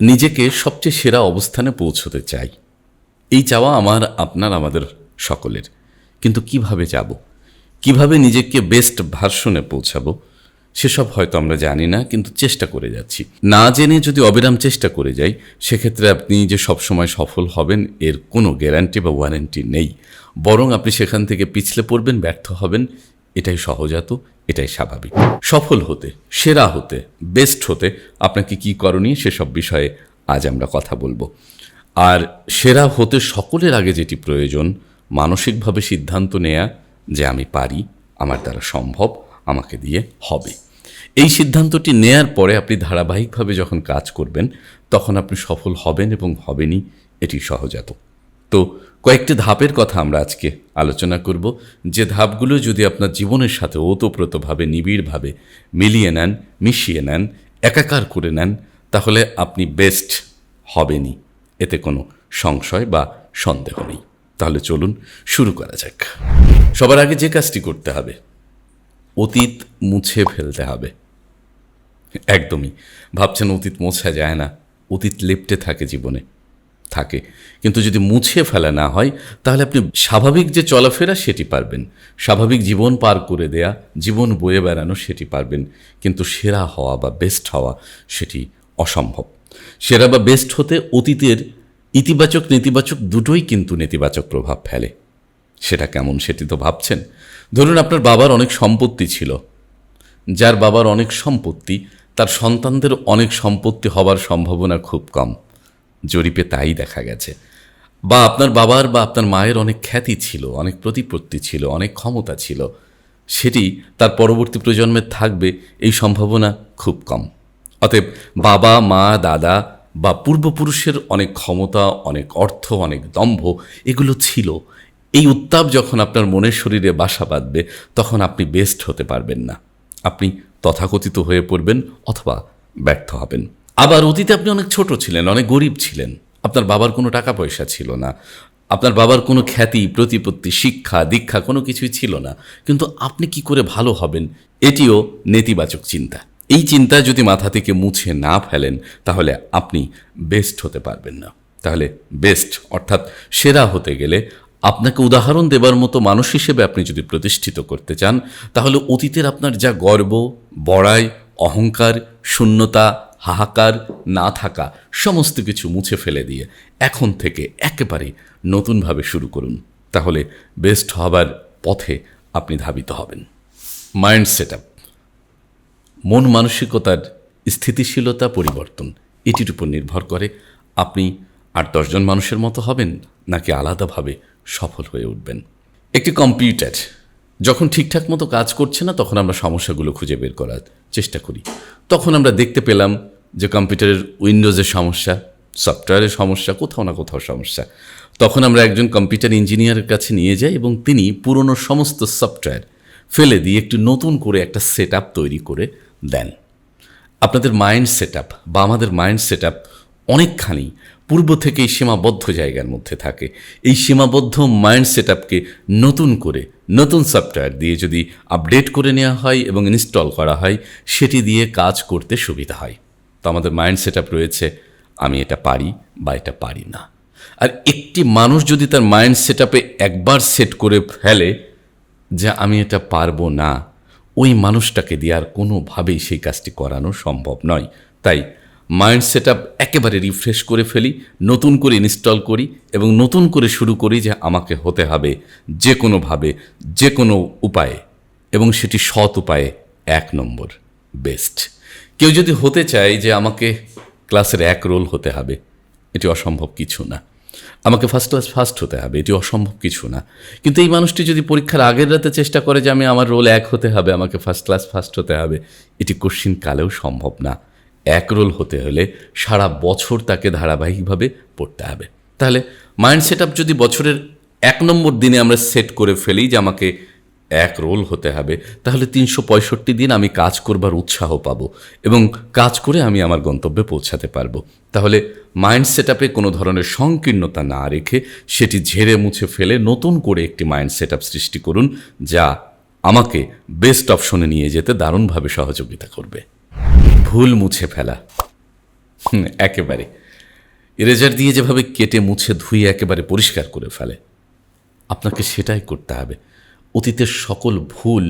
নিজেকে সবচেয়ে সেরা অবস্থানে পৌঁছতে চাই। এই চাওয়া আমার, আপনার, আমাদের সকলের। কিন্তু কীভাবে যাব? কীভাবে নিজেকে বেস্ট ভার্সনে পৌঁছাবো? সেসব হয়তো আমরা জানি না, কিন্তু চেষ্টা করে যাচ্ছি। না জেনে যদি অবিরাম চেষ্টা করে যাই, সেক্ষেত্রে আপনি যে সবসময় সফল হবেন, এর কোনো গ্যারান্টি বা ওয়ারেন্টি নেই। বরং আপনি সেখান থেকে পিছলে পড়বেন, ব্যর্থ হবেন এটাই সহজাত, এটাই স্বাভাবিক। সফল হতে, সেরা হতে বেস্ট হতে আপনাকে কি করণীয় সেসব বিষয়ে আজ আমরা কথা বলব। আর সেরা হতে সকলের আগে যেটি প্রয়োজন, মানসিকভাবে সিদ্ধান্ত নেয়া যে আমি পারি, আমার দ্বারা সম্ভব, আমাকে দিয়ে হবে। এই সিদ্ধান্তটি নেয়ার পরে আপনি ধারাবাহিকভাবে যখন কাজ করবেন, তখন আপনি সফল হবেন এবং হবেনই, এটি সহজাত। তো কয়েকটি ধাপের কথা আমরা আজকে আলোচনা করব। যে ধাপগুলো যদি আপনার জীবনের সাথে ওতপ্রোতভাবে, নিবিড়ভাবে মিলিয়ে নেন, মিশিয়ে নেন, একাকার করে নেন, তাহলে আপনি বেস্ট হবেনই। এতে কোনো সংশয় বা সন্দেহ নেই। তাহলে চলুন শুরু করা যাক। সবার আগে যে কাজটি করতে হবে, অতীত মুছে ফেলতে হবে। একদমই। ভাবছেন অতীত মোছা যায় না, অতীত লেপ্টে থাকে জীবনে। থাকে। কিন্তু যদি মুছে ফেলা না হয়, তাহলে আপনি স্বাভাবিক যে চলাফেরা সেটি পারবেন। স্বাভাবিক জীবন পার করে দেয়া, জীবন বয়ে বেড়ানো সেটি পারবেন। কিন্তু সেরা হওয়া বা বেস্ট হওয়া সেটি অসম্ভব। সেরা বা বেস্ট হতে অতীতের ইতিবাচক, নেতিবাচক দুটোই কিন্তু নেতিবাচক প্রভাব ফেলে। সেটা কেমন সেটি তো ভাবছেন? ধরুন আপনার বাবার অনেক সম্পত্তি ছিল। যার বাবার অনেক সম্পত্তি, তার সন্তানদের অনেক সম্পত্তি হবার সম্ভাবনা খুব কম। জরিপে তাই দেখা গেছে। বা আপনার বাবার বা আপনার মায়ের অনেক খ্যাতি ছিল, অনেক প্রতিপত্তি ছিল, অনেক ক্ষমতা ছিল। সেটি তার পরবর্তী প্রজন্মে থাকবে, এই সম্ভাবনা খুব কম। অতএব বাবা, মা, দাদা বা পূর্বপুরুষের অনেক ক্ষমতা, অনেক অর্থ, অনেক দম্ভ, এগুলো ছিল। এই উত্তাপ যখন আপনার মনের শরীরে বাসা বাঁধবে, তখন আপনি বেস্ট হতে পারবেন না। আপনি তথাকথিত হয়ে পড়বেন অথবা ব্যর্থ হবেন। আবার অতীতে আপনি অনেক ছোট ছিলেন, অনেক গরিব ছিলেন। আপনার বাবার কোনো টাকা পয়সা ছিল না। আপনার বাবার কোনো খ্যাতি, প্রতিপত্তি, শিক্ষা, দীক্ষা কোনো কিছুই ছিল না। কিন্তু আপনি কি করে ভালো হবেন, এটিও নেতিবাচক চিন্তা। এই চিন্তা যদি মাথা থেকে মুছে না ফেলেন, তাহলে আপনি বেস্ট হতে পারবেন না। তাহলে বেস্ট অর্থাৎ সেরা হতে গেলে আপনাকে উদাহরণ দেবার মতো মানুষ হিসেবে আপনি যদি প্রতিষ্ঠিত করতে চান, তাহলে অতীতের আপনার যা গর্ব, বড়াই, অহংকার, শূন্যতা হাহাকার না থাকা সমস্ত কিছু মুছে ফেলে দিয়ে এখন থেকে একেবারে নতুনভাবে শুরু করুন। তাহলে বেস্ট হবার পথে আপনি ধাবিত হবেন। মাইন্ড সেট আপ মন মানসিকতার স্থিতিশীলতা পরিবর্তন, এটির উপর নির্ভর করে আপনি আর দশজন মানুষের মতো হবেন নাকি আলাদাভাবে সফল হয়ে উঠবেন। একটি কম্পিউটার যখন ঠিকঠাক মতো কাজ করছে না, তখন আমরা সমস্যাগুলো খুঁজে বের করার চেষ্টা করি। তখন আমরা দেখতে পেলাম যে কম্পিউটারের উইন্ডোজের সমস্যা, সফটওয়্যারের সমস্যা, কোথাও না কোথাও সমস্যা। তখন আমরা একজন কম্পিউটার ইঞ্জিনিয়ারের কাছে নিয়ে যাই এবং তিনি পুরনো সমস্ত সফটওয়্যার ফেলে দিয়ে একটু নতুন করে একটা সেট তৈরি করে দেন। আপনাদের মাইন্ড সেট বা আমাদের মাইন্ড সেট অনেকখানি পূর্ব থেকেই সীমাবদ্ধ জায়গার মধ্যে থাকে। এই সীমাবদ্ধ মাইন্ড সেট নতুন করে, নতুন সফটওয়্যার দিয়ে যদি আপডেট করে নেওয়া হয় এবং ইনস্টল করা হয়, সেটি দিয়ে কাজ করতে সুবিধা হয়। তো আমাদের মাইন্ড সেট আপ রয়েছে, আমি এটা পারি বা এটা পারি না। আর একটি মানুষ যদি তার মাইন্ড সেট আপে একবার সেট করে ফেলে যে আমি এটা পারব না, ওই মানুষটাকে দিয়ে আর কোনোভাবেই সেই কাজটি করানো সম্ভব নয়। তাই মাইন্ড সেট আপ একেবারে রিফ্রেশ করে ফেলি, নতুন করে ইনস্টল করি এবং নতুন করে শুরু করি যে আমাকে হতে হবে যে কোনোভাবে যে কোনো উপায়ে এবং সেটি সৎ উপায়ে এক নম্বর বেস্ট কেউ যদি হতে চায় যে আমাকে ক্লাসের এক রোল হতে হবে, এটি অসম্ভব কিছু না। আমাকে ফার্স্ট ক্লাস ফার্স্ট হতে হবে, এটি অসম্ভব কিছু না। কিন্তু এই মানুষটি যদি পরীক্ষার আগের রাতে চেষ্টা করে যে আমি আমার রোল এক হতে হবে, আমাকে ফার্স্ট ক্লাস ফার্স্ট হতে হবে, এটি কোশ্চিন কালেও সম্ভব না। এক রোল হতে হলে সারা বছর তাকে ধারাবাহিকভাবে পড়তে হবে। তাহলে মাইন্ড সেট যদি বছরের এক নম্বর দিনে আমরা সেট করে ফেলি যে আমাকে এক রোল হতে হবে, তাহলে তিনশো পঁয়ষট্টি দিন আমি কাজ করবার উৎসাহ পাব এবং কাজ করে আমি আমার গন্তব্যে পৌঁছাতে পারব। তাহলে মাইন্ড সেট আপে কোনো ধরনের সংকীর্ণতা না রেখে সেটি ঝেড়ে মুছে ফেলে নতুন করে একটি মাইন্ড সেট সৃষ্টি করুন, যা আমাকে বেস্ট অপশনে নিয়ে যেতে দারুণভাবে সহযোগিতা করবে। ভুল মুছে ফেলা। একেবারে। ইরেজার দিয়ে যেভাবে কেটে মুছে ধুয়ে একেবারে পরিষ্কার করে ফেলে, আপনাকে সেটাই করতে হবে। অতীতের সকল ভুল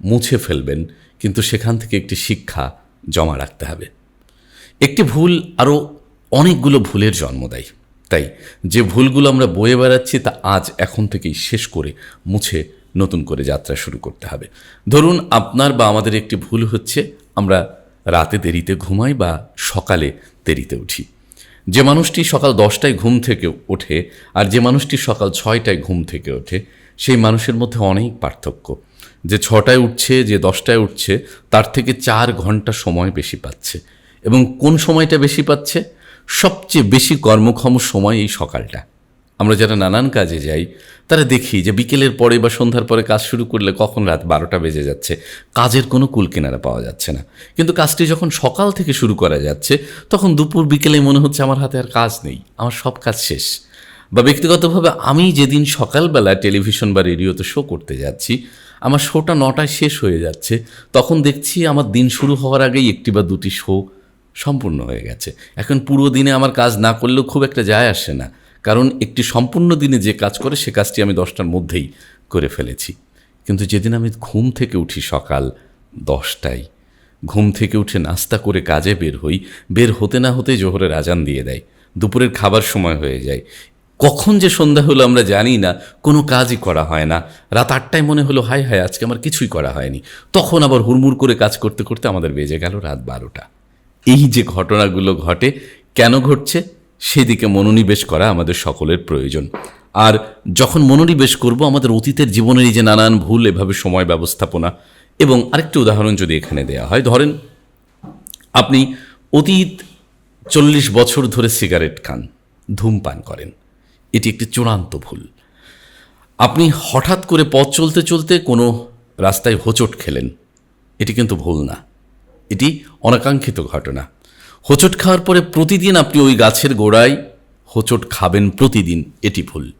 মুছে ফেলবেন, কিন্তু সেখান থেকে একটি শিক্ষা জমা রাখতে হবে। একটি ভুল আরও অনেকগুলো ভুলের জন্ম দেয়। তাই যে ভুলগুলো আমরা বয়ে বেড়াচ্ছি, তা আজ এখন থেকেই শেষ করে মুছে নতুন করে যাত্রা শুরু করতে হবে। ধরুন আপনার বা আমাদের একটি ভুল হচ্ছে, আমরা রাতে দেরিতে ঘুমাই বা সকালে দেরিতে উঠি। যে মানুষটি সকাল দশটায় ঘুম থেকে ওঠে আর যে মানুষটি সকাল ছয়টায় ঘুম থেকে ওঠে সেই মানুষের মধ্যে অনেক পার্থক্য। যে ছটায় উঠছে, যে দশটায় উঠছে, তার থেকে চার ঘণ্টা সময় বেশি পাচ্ছে। এবং কোন সময়টা বেশি পাচ্ছে? সবচেয়ে বেশি কর্মক্ষম সময় এই সকালটা। আমরা যারা নানান কাজে যাই, তারা দেখি যে বিকেলের পরে বা সন্ধ্যার পরে কাজ শুরু করলে কখন রাত বারোটা বেজে যাচ্ছে, কাজের কোনো কুল কিনারা পাওয়া যাচ্ছে না। কিন্তু কাজটি যখন সকাল থেকে শুরু করা যাচ্ছে, তখন দুপুর বিকেলে মনে হচ্ছে আমার হাতে আর কাজ নেই, আমার সব কাজ শেষ। বা ব্যক্তিগতভাবে আমি যেদিন সকালবেলা টেলিভিশন বা রেডিওতে শো করতে যাচ্ছি, আমার শোটা নটায় শেষ হয়ে যাচ্ছে, তখন দেখছি আমার দিন শুরু হওয়ার আগেই একটি বা দুটি শো সম্পূর্ণ হয়ে গেছে। এখন পুরো দিনে আমার কাজ না করলেও খুব একটা যায় আসে না, কারণ একটি সম্পূর্ণ দিনে যে কাজ করে, সে কাজটি আমি দশটার মধ্যেই করে ফেলেছি। কিন্তু যেদিন আমি ঘুম থেকে উঠি সকাল দশটায়, ঘুম থেকে উঠে নাস্তা করে কাজে বের হই, বের হতে না হতে জোহরের আজান দিয়ে দেয়, দুপুরের খাবার সময় হয়ে যায় কখন যে সন্ধ্যা হলো আমরা জানি না, কোনো কাজই করা হয় না। রাত আটটায় মনে হলো, হায় হায়, আজকে আমার কিছুই করা হয়নি। তখন আবার হুড়মুড় করে কাজ করতে করতে আমাদের বেজে গেল রাত বারোটা। এই যে ঘটনাগুলো ঘটে, কেন ঘটছে, সেদিকে মনোনিবেশ করা আমাদের সকলের প্রয়োজন। আর যখন মনোনিবেশ করব, আমাদের অতীতের জীবনের এই যে নানান ভুল, এভাবে সময় ব্যবস্থাপনা। এবং আরেকটি উদাহরণ যদি এখানে দেওয়া হয়, ধরেন আপনি অতীত চল্লিশ বছর ধরে সিগারেট খান, ধূমপান করেন। এটি একটি চূড়ান্ত ভুল। আপনি হঠাৎ করে পথ চলতে চলতে কোনো রাস্তায় হোঁচট খেলেন। এটি কিন্তু ভুল না। এটি অনাকাঙ্ক্ষিত ঘটনা। হোঁচট খাওয়ার পরে প্রতিদিন আপনি ওই গাছের গোড়ায় হোঁচট খাবেন প্রতিদিন। এটি ভুল।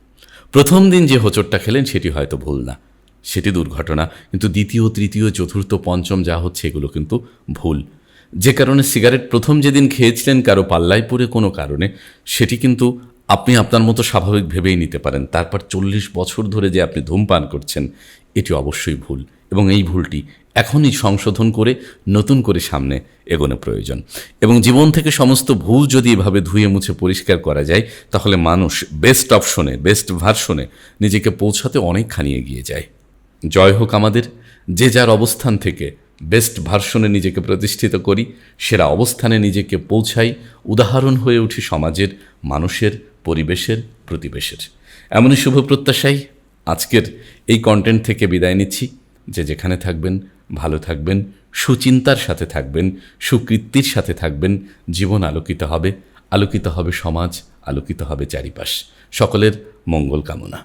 প্রথম দিন যে হোঁচটটা খেলেন সেটি হয়তো ভুল না। সেটি দুর্ঘটনা। কিন্তু দ্বিতীয়, তৃতীয়, চতুর্থ, পঞ্চম যা হচ্ছে এগুলো কিন্তু ভুল। যে কারণে সিগারেট প্রথম যেদিন খেয়েছিলেন কারও পাল্লায় পড়ে কোনো কারণে, সেটি কিন্তু আপনি আপনার মতো স্বাভাবিক ভেবেই নিতে পারেন। তারপর চল্লিশ বছর ধরে যে আপনি ধূমপান করছেন, এটি অবশ্যই ভুল এবং এই ভুলটি এখনই সংশোধন করে নতুন করে সামনে এগোনো প্রয়োজন। এবং জীবন থেকে সমস্ত ভুল যদি এভাবে ধুয়ে মুছে পরিষ্কার করা যায়, তাহলে মানুষ বেস্ট অপশনে বেস্ট ভার্সনে নিজেকে পৌঁছাতে অনেকখানি এগিয়ে যায়। জয় হোক আমাদের, যে যার অবস্থান থেকে বেস্ট ভার্সনে নিজেকে প্রতিষ্ঠিত করি, সেরা অবস্থানে নিজেকে পৌঁছাই, উদাহরণ হয়ে উঠি সমাজের, মানুষের পরিবেশের প্রতিবেশের। এমনই শুভ প্রত্যাশাই আজকের এই কন্টেন্ট থেকে বিদায় নিচ্ছি। যে যেখানে থাকবেন, ভালো থাকবেন, সুচিন্তার সাথে থাকবেন সুকৃত্তির সাথে থাকবেন, জীবন আলোকিত হবে আলোকিত হবে সমাজ, আলোকিত হবে চারিপাশ। সকলের মঙ্গল কামনা।